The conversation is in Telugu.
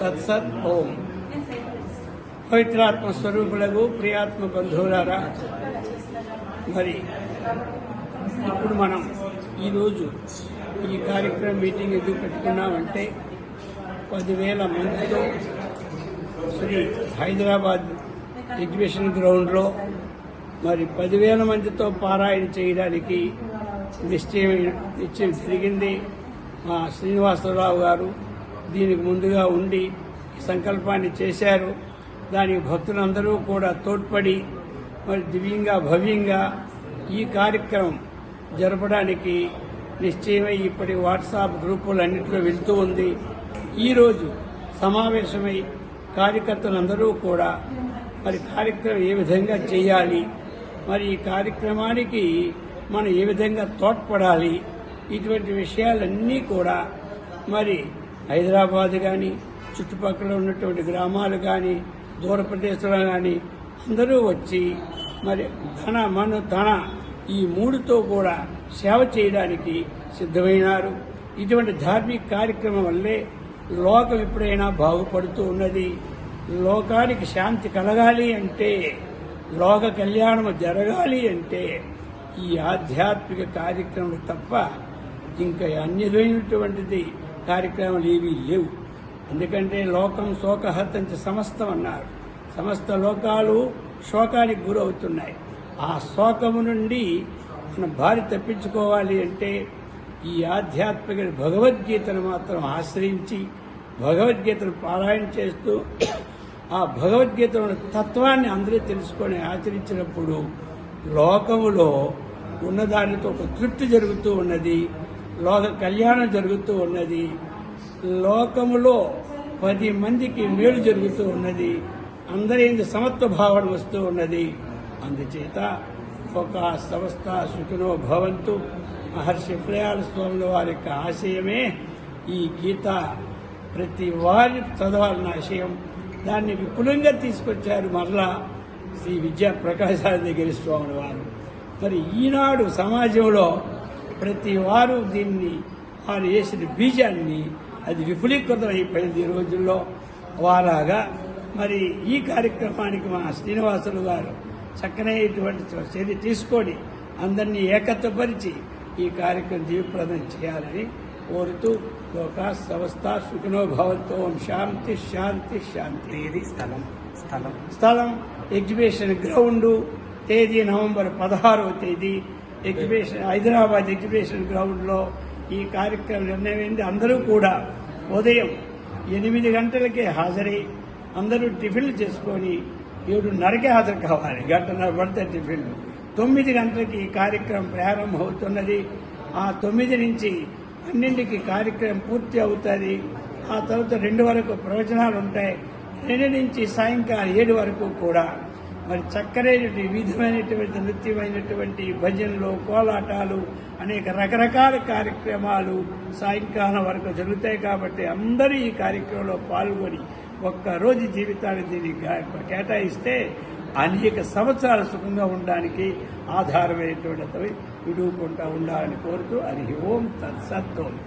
తత్సత్ ఓం పవిత్రాత్మ స్వరూపులకు ప్రియాత్మ బంధువులారా మరి ఇప్పుడు మనం ఈరోజు ఈ కార్యక్రమం మీటింగ్ ఎందుకు పెట్టుకున్నామంటే పదివేల మందితో శ్రీ హైదరాబాద్ ఎగ్జిబిషన్ గ్రౌండ్లో మరి పదివేల మందితో పారాయణ చేయడానికి నిశ్చయం నిశ్చయం జరిగింది మా శ్రీనివాసరావు గారు. దీనికి ముందుగా ఉండి సంకల్పాన్ని చేశారు. దానికి భక్తులందరూ కూడా తోడ్పడి మరి దివ్యంగా భవ్యంగా ఈ కార్యక్రమం జరపడానికి నిశ్చయమై ఇప్పటి వాట్సాప్ గ్రూపులన్నింటిలో వెళ్తూ ఉంది. ఈరోజు సమావేశమై కార్యకర్తలందరూ కూడా మరి కార్యక్రమం ఏ విధంగా చేయాలి మరి ఈ కార్యక్రమానికి మనం ఏ విధంగా తోడ్పడాలి ఇటువంటి విషయాలన్నీ కూడా మరి హైదరాబాద్ కానీ చుట్టుపక్కల ఉన్నటువంటి గ్రామాలు కానీ దూర ప్రదేశాలు కానీ అందరూ వచ్చి మరి ధన మన ధన ఈ మూడుతో కూడా సేవ చేయడానికి సిద్ధమైనారు. ఇటువంటి ధార్మిక కార్యక్రమం వల్లే లోకం ఎప్పుడైనా బాగుపడుతూ ఉన్నది. లోకానికి శాంతి కలగాలి అంటే లోక కళ్యాణం జరగాలి అంటే ఈ ఆధ్యాత్మిక కార్యక్రమం తప్ప ఇంకా అన్యమైనటువంటిది కార్యక్రమాలు ఏవీ లేవు. ఎందుకంటే లోకం శోకహర్తంచ సమస్తం అన్నారు. సమస్త లోకాలు శోకానికి గురవుతున్నాయి. ఆ శోకము నుండి మన భార్య తప్పించుకోవాలి అంటే ఈ ఆధ్యాత్మిక భగవద్గీతను మాత్రం ఆశ్రయించి భగవద్గీతను పారాయణ చేస్తూ ఆ భగవద్గీత తత్వాన్ని అందరూ తెలుసుకొని ఆచరించినప్పుడు లోకములో ఉన్నదానితో ఒక తృప్తి జరుగుతూ ఉన్నది. లోక కళ్యాణం జరుగుతూ ఉన్నది. లోకములో పది మందికి మేలు జరుగుతూ ఉన్నది. అందరి సమత్వ భావన వస్తూ ఉన్నది. అందుచేత ఒక సంస్థ సుఖినో భవంతు మహర్షి ప్రయాణ స్వాముల వారి యొక్క ఆశయమే ఈ గీత. ప్రతి వారి చదవాలన్న ఆశయం. దాన్ని విపులంగా తీసుకొచ్చారు మరలా శ్రీ విద్యా ప్రకాశానందగిరి స్వాముల వారు. మరి ఈనాడు సమాజంలో ప్రతి వారు దీన్ని వారు వేసిన బీజాన్ని అది విపులీకృతం అయిపోయింది ఈ రోజుల్లో. వారాగా మరి ఈ కార్యక్రమానికి మా శ్రీనివాసులు గారు చక్కనైనటువంటి చర్య తీసుకొని అందరినీ ఏకత్వపరిచి ఈ కార్యక్రమం దీవప్రదం చేయాలని కోరుతూ లోక సంస్థ సుఖినో భవంతో ఓం శాంతి శాంతి శాంతి. తేదీ స్థలం స్థలం. స్థలం ఎగ్జిబిషన్ గ్రౌండ్ తేదీ నవంబర్ పదహారవ తేదీ ఎగ్జిబిషన్ హైదరాబాద్ ఎగ్జిబిషన్ గ్రౌండ్లో ఈ కార్యక్రమం నిర్ణయమైంది. అందరూ కూడా ఉదయం ఎనిమిది గంటలకే హాజరై అందరూ టిఫిన్లు చేసుకొని ఏడున్నరకే హాజరు కావాలి. గంటన్నర పడితే టిఫిన్లు. తొమ్మిది గంటలకి ఈ కార్యక్రమం ప్రారంభం అవుతున్నది ఆ తొమ్మిది నుంచి పన్నెండుకి కార్యక్రమం పూర్తి అవుతుంది. ఆ తర్వాత రెండు వరకు ప్రవచనాలు ఉంటాయి. రెండు నుంచి సాయంకాలం ఏడు వరకు కూడా మరి చక్కనైనటువంటి విధమైనటువంటి నృత్యమైనటువంటి భజనలు కోలాటాలు అనేక రకరకాల కార్యక్రమాలు సాయంకాలం వరకు జరుగుతాయి కాబట్టి అందరూ ఈ కార్యక్రమంలో పాల్గొని ఒక్క రోజు జీవితాన్ని దీనికి కేటాయిస్తే అనేక సంవత్సరాలు సుఖంగా ఉండడానికి ఆధారమైనటువంటి విడుకుంటా ఉండాలని కోరుతూ హరి ఓం తత్సత్వం